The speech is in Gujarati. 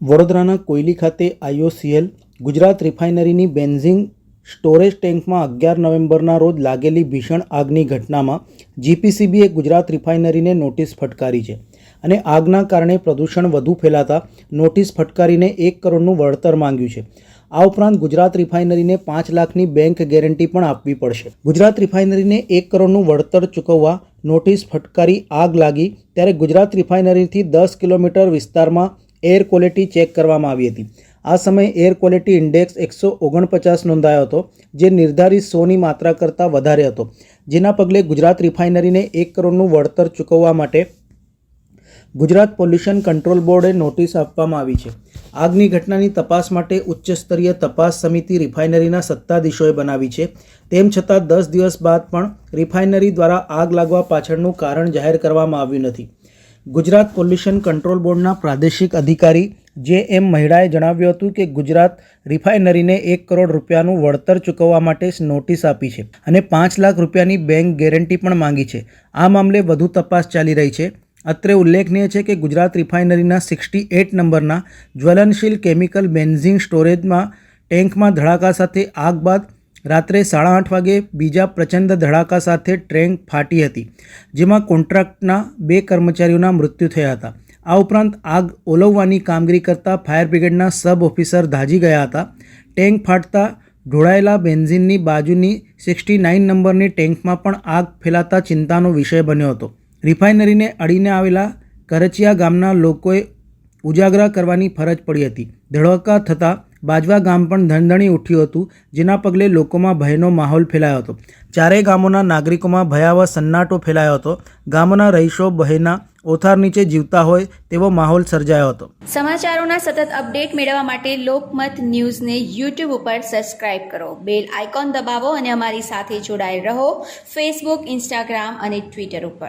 વડોદરાના કોયલી ખાતે I O C L Gujarat રિફાઇનરીની benzene storage ટેન્કમાં અગિયાર નવેમ્બરના રોજ લાગેલી ભીષણ આગની ઘટનામાં જીપીસીબીએ ગુજરાત રિફાઇનરીને નોટિસ ફટકારી છે અને આગના કારણે પ્રદૂષણ વધુ ફેલાતા નોટિસ ફટકારીને એક કરોડનું વળતર માંગ્યું છે. આ ઉપરાંત ગુજરાત રિફાઇનરીને પાંચ લાખની બેંક ગેરંટી પણ આપવી પડશે. ગુજરાત રિફાઇનરીને એક કરોડનું વળતર ચૂકવવા નોટિસ ફટકારી આગ લાગી, ત્યારે ગુજરાત રિફાઇનરીથી દસ કિલોમીટર વિસ્તારમાં એર ક્વોલિટી ચેક કરવામાં આવી હતી. આ સમયે એર ક્વોલિટી ઇન્ડેક્સ એકસો ઓગણપચાસ નોંધાયો હતો, જે નિર્ધારિત સોની માત્રા કરતાં વધારે હતો. જેના પગલે ગુજરાત રિફાઇનરીને એક કરોડનું વળતર ચૂકવવા માટે ગુજરાત પોલ્યુશન કંટ્રોલ બોર્ડે નોટિસ આપવામાં આવી છે. આગની ઘટનાની તપાસ માટે ઉચ્ચ સ્તરીય તપાસ સમિતિ રિફાઇનરીના સત્તાધીશોએ બનાવી છે. તેમ છતાં દસ દિવસ બાદ પણ રિફાઇનરી દ્વારા આગ લાગવા પાછળનું કારણ જાહેર કરવામાં આવ્યું નથી. ગુજરાત પોલ્યુશન કંટ્રોલ બોર્ડના પ્રાદેશિક અધિકારી જે એમ મહિડાએ જણાવ્યું હતું કે ગુજરાત રિફાઇનરીને એક કરોડ રૂપિયાનું વળતર ચૂકવવા માટે નોટિસ આપી છે અને પાંચ લાખ રૂપિયાની બેંક ગેરંટી પણ માંગી છે. આ મામલે વધુ તપાસ ચાલી રહી છે. અત્રે ઉલ્લેખનીય છે કે ગુજરાત રિફાઇનરીના સિક્સટી એટ નંબરના જ્વલનશીલ કેમિકલ બેન્ઝિન સ્ટોરેજમાં ટેન્કમાં ધડાકા સાથે આગ બાદ રાત્રે સાડા આઠ વાગે બીજા પ્રચંડ ધડાકા સાથે ટ્રેન્ક ફાટી હતી, જેમાં કોન્ટ્રાક્ટના બે કર્મચારીઓના મૃત્યુ થયા હતા. આ ઉપરાંત આગ ઓલવવાની કામગીરી કરતા ફાયર બ્રિગેડના સબ ઓફિસર ધાજી ગયા હતા. ટેન્ક ફાટતા ઢોળાયેલા બેન્ઝિનની બાજુની સિક્સટી નાઇન નંબરની ટેન્કમાં પણ આગ ફેલાતા ચિંતાનો વિષય બન્યો હતો. રિફાઇનરીને અડીને આવેલા કરચિયા ગામના લોકોએ ઉજાગરા કરવાની ફરજ પડી હતી. ધડકા થતાં બાજવા ગામ પણ ધણધણી ઉઠ્યું હતું, જેના પગલે લોકોમાં ભયનો માહોલ ફેલાયો હતો. ચારેય ગામોના નાગરિકોમાં ભયાવહ સન્નાટો ફેલાયો હતો. ગામોના રહીશો, બહેના ઓથાર નીચે જીવતા હોય તેવો માહોલ સર્જાયો હતો. સમાચારોના સતત અપડેટ મેળવવા માટે લોકમત ન્યૂઝને યુટ્યુબ ઉપર સબસ્ક્રાઇબ કરો. બેલ આઇકોન દબાવો અને અમારી સાથે જોડાયેલ રહો. ફેસબુક ઇન્સ્ટાગ્રામ અને ટ્વિટર ઉપર.